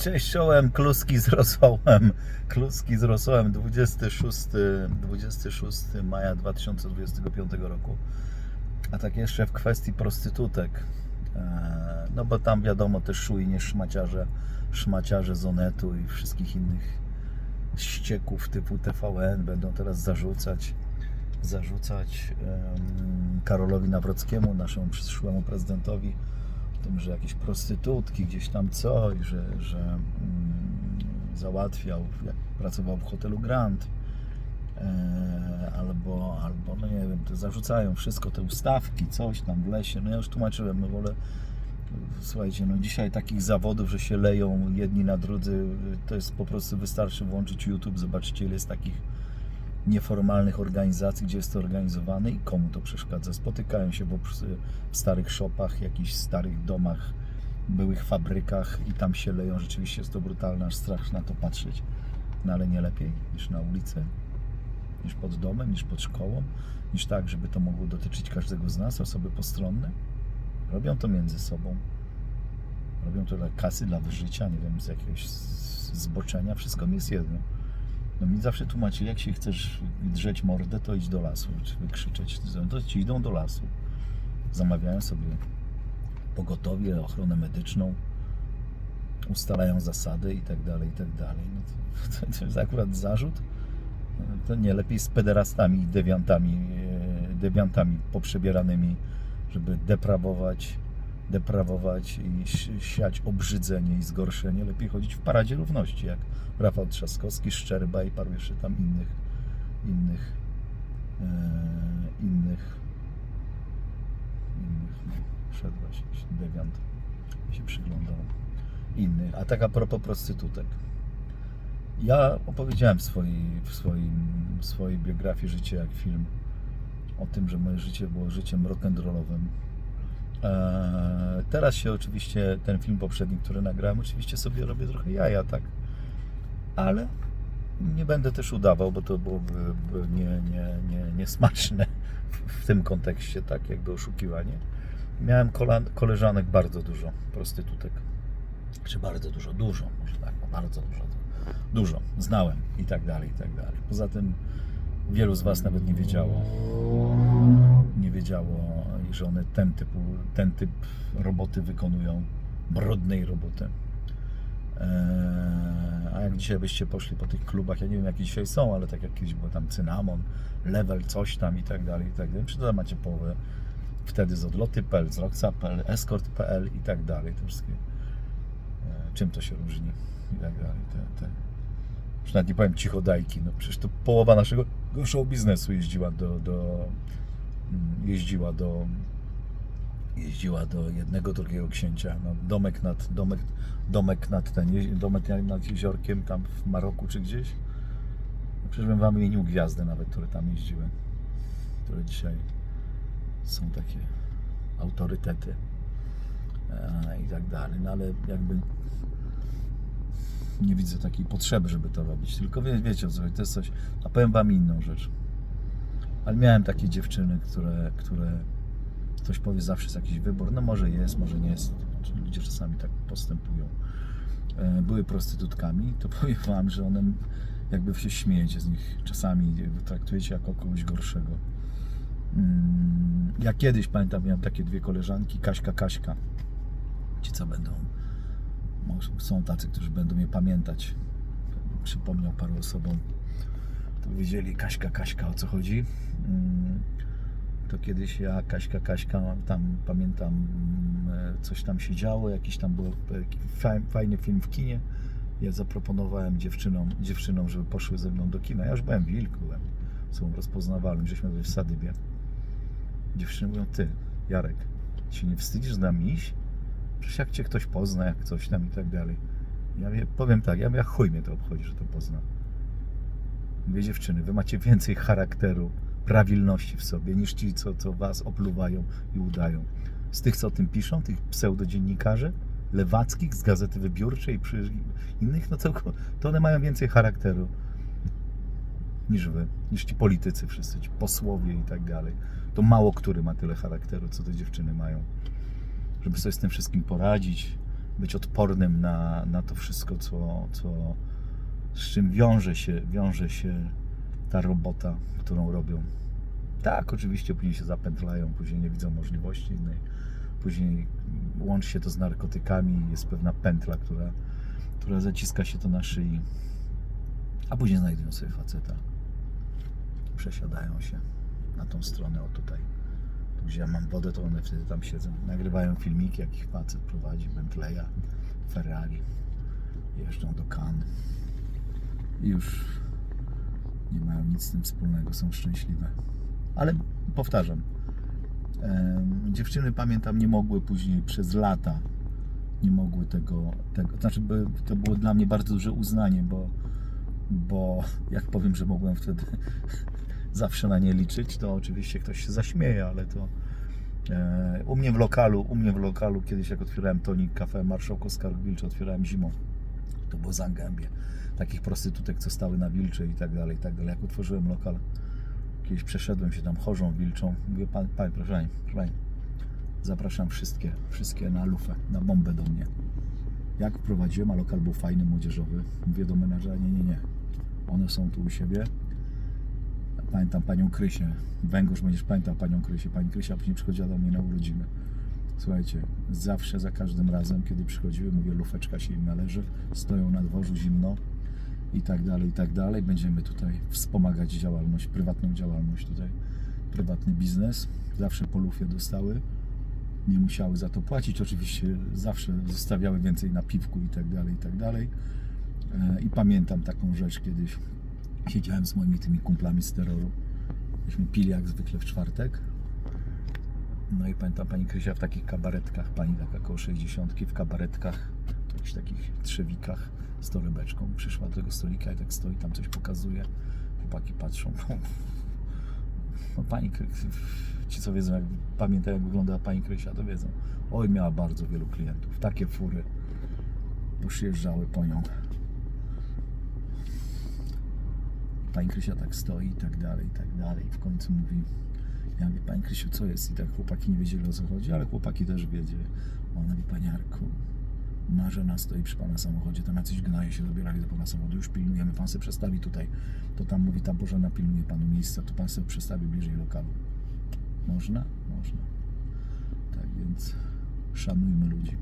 Cześć, czołem, kluski z rosołem. Kluski z rosołem 26, 26 maja 2025 roku. A tak jeszcze w kwestii prostytutek. E, No bo tam wiadomo też szujnie szmaciarze, szmaciarze z Onetu i wszystkich innych ścieków typu TVN będą teraz zarzucać zarzucać em, Karolowi Nawrockiemu, naszemu przyszłemu prezydentowi, tym, że jakieś prostytutki gdzieś tam coś, że, że mm, załatwiał, jak pracował w hotelu Grand, e, albo, albo, no nie wiem, to zarzucają wszystko, te ustawki, coś tam w lesie. No ja już tłumaczyłem, no wolę, słuchajcie, no dzisiaj takich zawodów, że się leją jedni na drudzy, to jest po prostu, wystarczy włączyć YouTube, zobaczycie ile jest takich nieformalnych organizacji, gdzie jest to organizowane i komu to przeszkadza. Spotykają się w, starych shopach, jakichś starych domach, byłych fabrykach i tam się leją. Rzeczywiście jest to brutalne, aż na to patrzeć. No ale nie lepiej niż na ulicy, niż pod domem, niż pod szkołą, niż tak, żeby to mogło dotyczyć każdego z nas, osoby postronne. Robią to między sobą. Robią to dla kasy, dla wyżycia, nie wiem, z jakiegoś zboczenia. Wszystko mi jest jedno. No mi zawsze tłumaczyli, jak się chcesz drzeć mordę, to idź do lasu, czy wykrzyczeć. To ci idą do lasu. Zamawiają sobie pogotowie, ochronę medyczną, ustalają zasady i tak dalej, i tak dalej. No to, to, to jest akurat zarzut. To nie lepiej z pederastami i dewiantami, e, dewiantami poprzebieranymi, żeby deprawować, deprawować i si- siać obrzydzenie i zgorszenie. Lepiej chodzić w paradzie równości, jak Rafał Trzaskowski, Szczerba i paru jeszcze tam innych, innych, e, innych, innych, no, szedł właśnie dewiant, się przyglądał, innych. A tak a propos prostytutek. Ja opowiedziałem w swojej, w swoim, w swojej biografii życie jak film o tym, że moje życie było życiem rock'n'rollowym. Eee, teraz się oczywiście ten film poprzedni, który nagrałem, oczywiście sobie robię trochę jaja, tak? Ale nie będę też udawał, bo to byłoby by nie, nie, nie, niesmaczne w, tym kontekście, tak? Jakby oszukiwanie. Miałem koleżanek bardzo dużo, prostytutek. Czy bardzo dużo, dużo, może tak, bardzo dużo. Dużo, znałem i tak dalej, i tak dalej. Poza tym wielu z Was nawet nie wiedziało, nie wiedziało, że one ten, typu, ten typ roboty wykonują, brudnej roboty. Eee, A jak dzisiaj byście poszli po tych klubach, ja nie wiem jakie dzisiaj są, ale tak jak kiedyś było tam cynamon, level, coś tam i tak dalej, i tak dalej. Czy to macie połowę wtedy z odloty.pl, z roxa.pl, escort.pl i tak dalej. Te wszystkie, e, czym to się różni i tak dalej. Te, te, już nawet nie powiem cichodajki, no przecież to połowa naszego show biznesu jeździła do, do mm, jeździła do jeździła do jednego, drugiego księcia. No, domek nad, domek, domek nad ten, domek nad jeziorkiem tam w Maroku czy gdzieś. No, przecież bym wam wymienił gwiazdy nawet, które tam jeździły. Które dzisiaj są takie autorytety e, i tak dalej. No ale jakby nie widzę takiej potrzeby, żeby to robić. Tylko wie, wiecie co to jest coś. A powiem wam inną rzecz. Ale miałem takie dziewczyny, które, które ktoś powie zawsze jest jakiś wybór. No może jest, może nie jest. Ludzie czasami tak postępują. E, Były prostytutkami, to powiem wam, że one jakby się śmiejecie z nich. Czasami traktujecie jako kogoś gorszego. Mm, Ja kiedyś pamiętam, miałem takie dwie koleżanki, Kaśka, Kaśka. Ci co będą, są tacy, którzy będą mnie pamiętać. Przypomniał paru osobom. To wiedzieli Kaśka, Kaśka o co chodzi. Mm, To kiedyś ja, Kaśka, Kaśka, tam pamiętam mm, coś tam się działo, jakiś tam był e, faj- fajny film w kinie. Ja zaproponowałem dziewczynom, dziewczynom, żeby poszły ze mną do kina. Ja już byłem wilku, byłem, są rozpoznawalnym, żeśmy byli w Sadybie. Dziewczyny mówią, ty, Jarek, się nie wstydzisz z nami iść? Przecież jak cię ktoś pozna, jak coś tam i tak dalej. Ja mówię, powiem tak, ja mówię, chuj mnie to obchodzi, że to pozna. Mówię, dziewczyny, wy macie więcej charakteru, prawilności w sobie, niż ci, co, co was opluwają i udają. Z tych, co o tym piszą, tych pseudodziennikarzy, lewackich, z Gazety Wybiórczej, przy innych, no to, to one mają więcej charakteru niż wy, niż ci politycy wszyscy, ci posłowie i tak dalej. To mało który ma tyle charakteru, co te dziewczyny mają. Żeby sobie z tym wszystkim poradzić, być odpornym na, na to wszystko, co, co, z czym wiąże się, wiąże się ta robota, którą robią. Tak, oczywiście później się zapętlają, później nie widzą możliwości innej. Później łączy się to z narkotykami, jest pewna pętla, która, która zaciska się to na szyi. A później znajdują sobie faceta. Przesiadają się na tą stronę, o tutaj. Gdzie ja mam wodę, to one wtedy tam siedzą. Nagrywają filmiki, jak ich facet prowadzi, Bentleya, Ferrari. Jeżdżą do Cannes. I już nie mają nic z tym wspólnego, są szczęśliwe. Ale powtarzam, em, dziewczyny pamiętam nie mogły później przez lata nie mogły tego, tego znaczy to było dla mnie bardzo duże uznanie, bo, bo jak powiem, że mogłem wtedy zawsze na nie liczyć, to oczywiście ktoś się zaśmieje, ale to e, u mnie w lokalu, u mnie w lokalu kiedyś jak otwierałem tonik kafe Marszałkowska Wilcze, otwierałem zimą, to było Zangębie, takich prostytutek, co stały na Wilcze i tak dalej, i tak dalej. Jak otworzyłem lokal, kiedyś przeszedłem się tam chorzą wilczą, mówię, pan, pan proszę proszę zapraszam wszystkie, wszystkie na lufę, na bombę do mnie. Jak wprowadziłem, a lokal był fajny, młodzieżowy, mówię do menadżera, nie, nie, nie, one są tu u siebie, pamiętam panią Krysię, węgorz będziesz pamiętał panią Krysię, pani Krysia później przychodziła do mnie na urodziny. Słuchajcie, zawsze, za każdym razem, kiedy przychodziły, mówię, lufeczka się im należy, stoją na dworzu zimno i tak dalej, i tak dalej. Będziemy tutaj wspomagać działalność, prywatną działalność tutaj, prywatny biznes. Zawsze po lufie dostały, nie musiały za to płacić. Oczywiście zawsze zostawiały więcej na piwku i tak dalej, i tak dalej. E, I pamiętam taką rzecz kiedyś. Siedziałem z moimi tymi kumplami z terroru. Myśmy pili jak zwykle w czwartek. No i pamiętam pani Krysia w takich kabaretkach, pani taka koło 60 w kabaretkach, w jakichś takich trzewikach z torebeczką. Przyszła do tego stolika i tak stoi, tam coś pokazuje. Chłopaki patrzą. No pani, Kry- ci co wiedzą, jak pamiętają jak wygląda pani Krysia, to wiedzą. Oj, miała bardzo wielu klientów. Takie fury przyjeżdżały po nią. Pani Krysia tak stoi i tak dalej, i tak dalej. W końcu mówi, ja mówię, Pani Krysiu, co jest? I tak chłopaki nie wiedzieli o co chodzi, ale chłopaki też wiedzieli. Ona mówi, Panie Arku, Marzena stoi przy Pana samochodzie, tam jacyś gnoje się zabierali do Pana samochodu, już pilnujemy, Pan sobie przestawi tutaj. To tam mówi, ta Bożena pilnuje Panu miejsca, to Pan sobie przestawi bliżej lokalu. Można? Można. Tak więc szanujmy ludzi.